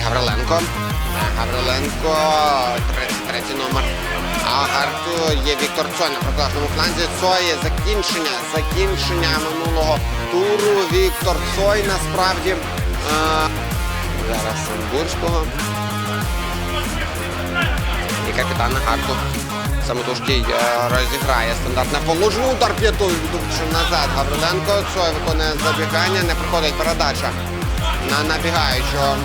Гавриленко. Гавриленко, 33 номер. А Гарту є Віктор Цой на протилежному фланзі. Цой закінчення, закінчення минулого туру. Віктор Цой насправді. А, зараз Самбурського. І капітан Гарту. Самотужкий е, розіграє стандартне положення. Удар п'ятою віддувши назад. Гавриленко. Цой виконує забігання. Не приходить передача на набігаючого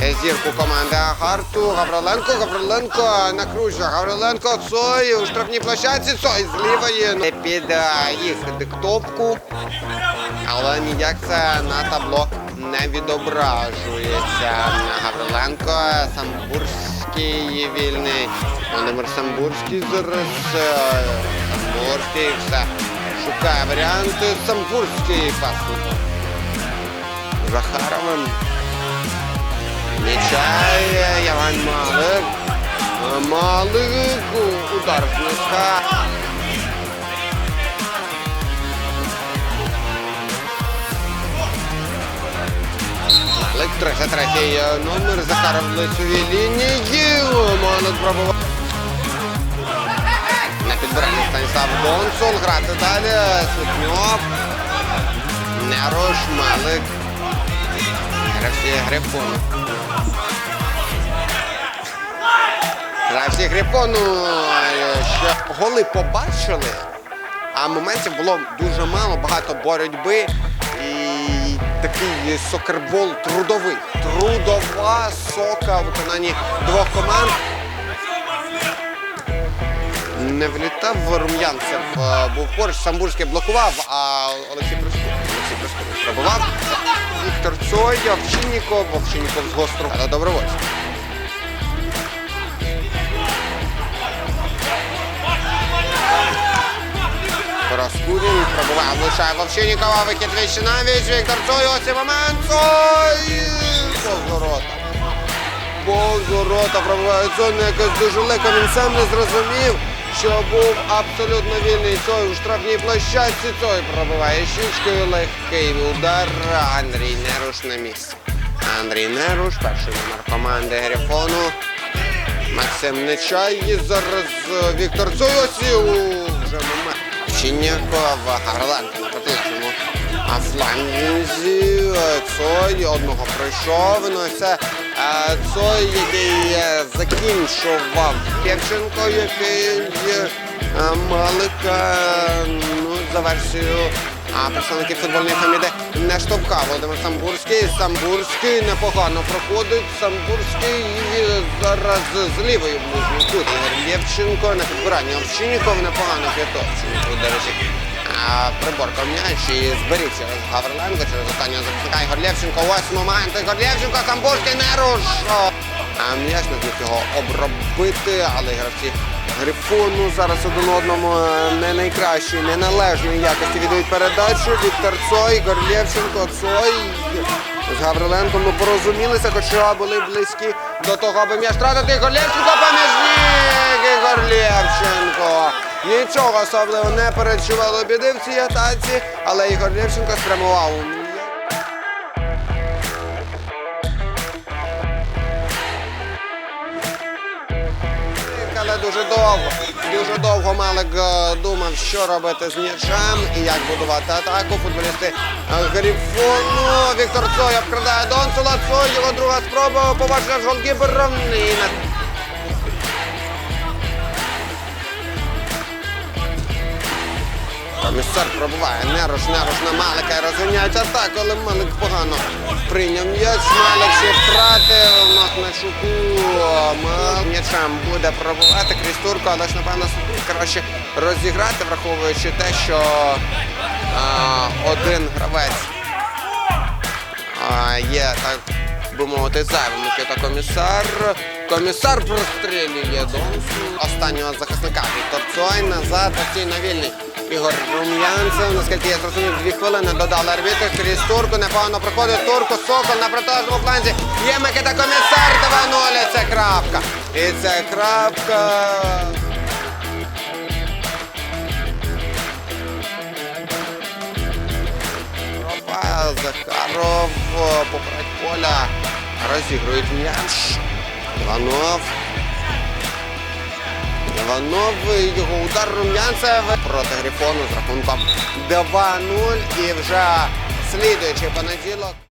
зірку команди Агарту. Гавриленко, Гавриленко накручує. Гавриленко, Цой у штрафній площадці. Цой з лівої під е, їх диктовку. Але ніяк це на табло не відображується. Гавриленко, Самбурський вільний. Володимир Самбурський зараз. е, Самбурський все. Шукає варіанти. Самбурський пас. Захаровим. Мічає Яван Малик. Малик. Удар з носка. Малик 33 номер. Захаров лицевій лінії. Малик пробував. На підбиранні Станіслав Донцол. Грати далі. Сліпньов. Нерош Малик. Гравці Грифону. Гравці Грифону. е, Що голи побачили, а моментів було дуже мало, багато боротьби. І такий сокербол трудовий. Трудова сока в виконанні двох команд. Не влітав Рум'янцев, був поруч, Самбурський блокував, а Олексій Присков. Пробував. Віктор Цой, Овчинніков, Овчинніков з гострого. Та добровольця. Проскурін пробуває, влучає Вовчиннікова, вихід вище навіть, Віктор Цой, ось цей момент, Цой! Повзорота. Повзорота пробуває зону якось дуже легко, він сам не зрозумів, що був абсолютно вільний Цой у штрафній площадці, Цой пробиває щічкою, легкий удар, Андрій Неруш на місці. Андрій Неруш, перший номер команди Грифону. Максим Нечай, зараз е, Віктор Цой, і вже момент. Чинякова Гарленко на протилежному а фланзі. е, Цой одного пройшов. Ну і це е, Цой, який е, закінчував Пєвченко, який е, Малика ну, за версією а представники футбольної фаміди не штовхав. Володимир Самбурський. Самбурський непогано проходить. Самбурський і зараз з лівої ближньої кут. Ігор на підбиранні Овчинніков непогано П'ятовченко, до. Приборка м'яч і зберігся Гавриленко через останнього захисника Ігор Лєвченко. Ось момент. Ігор Лєвченко, Самбурський не рушов. А м'яч не зміг його обробити, але гравці Грифону зараз один одному е, не найкращої, не належної якості віддають передачу. Віктор Цой, Ігор Лєвченко, Цой з Гавриленком ну, порозумілися, хоча були близькі до того, аби м'яч втратити. Ігор Лєвченко поміжник! Ігор Лєвченко. Нічого особливо не перечувало біди в цій атаці, але Ігор Лєвченко спрямував. Але дуже довго, дуже довго Малик е, думав, що робити з м'ячем і як будувати атаку. Футболісти е, Грифону. Віктор Цой обкрадає Донцела. Цой, його друга спроба. Побачив голкіпер Ромнина. Комісар пробуває. Неруш, неруш на Малика і розганяють атаку, але Малик погано прийняв м'яч. Малик ще втратив Махначуку. Мал м'ячем буде пробувати крізь турку, але ж напевно краще розіграти, враховуючи те, що а, один гравець а, є так би мовити зайвим Микита комісар. Комісар прострілює Донсу. Останнього захисника Віктор Цой назад постійно вільний. Ігор Рум'янцев, наскільки я зрозумів, дві хвилини додали арбітр крізь турку. Непогано проходить турку. Сокол на протилежному фланзі. Є Микита комісар 2-0. І Це крапка. І це крапка. Рафаел Захаров поперед поля розігрують м'яч. Іванов. Іванов, його удар Рум'янцев проти Грифону з рахунком 2-0. І вже слідуючий понеділок.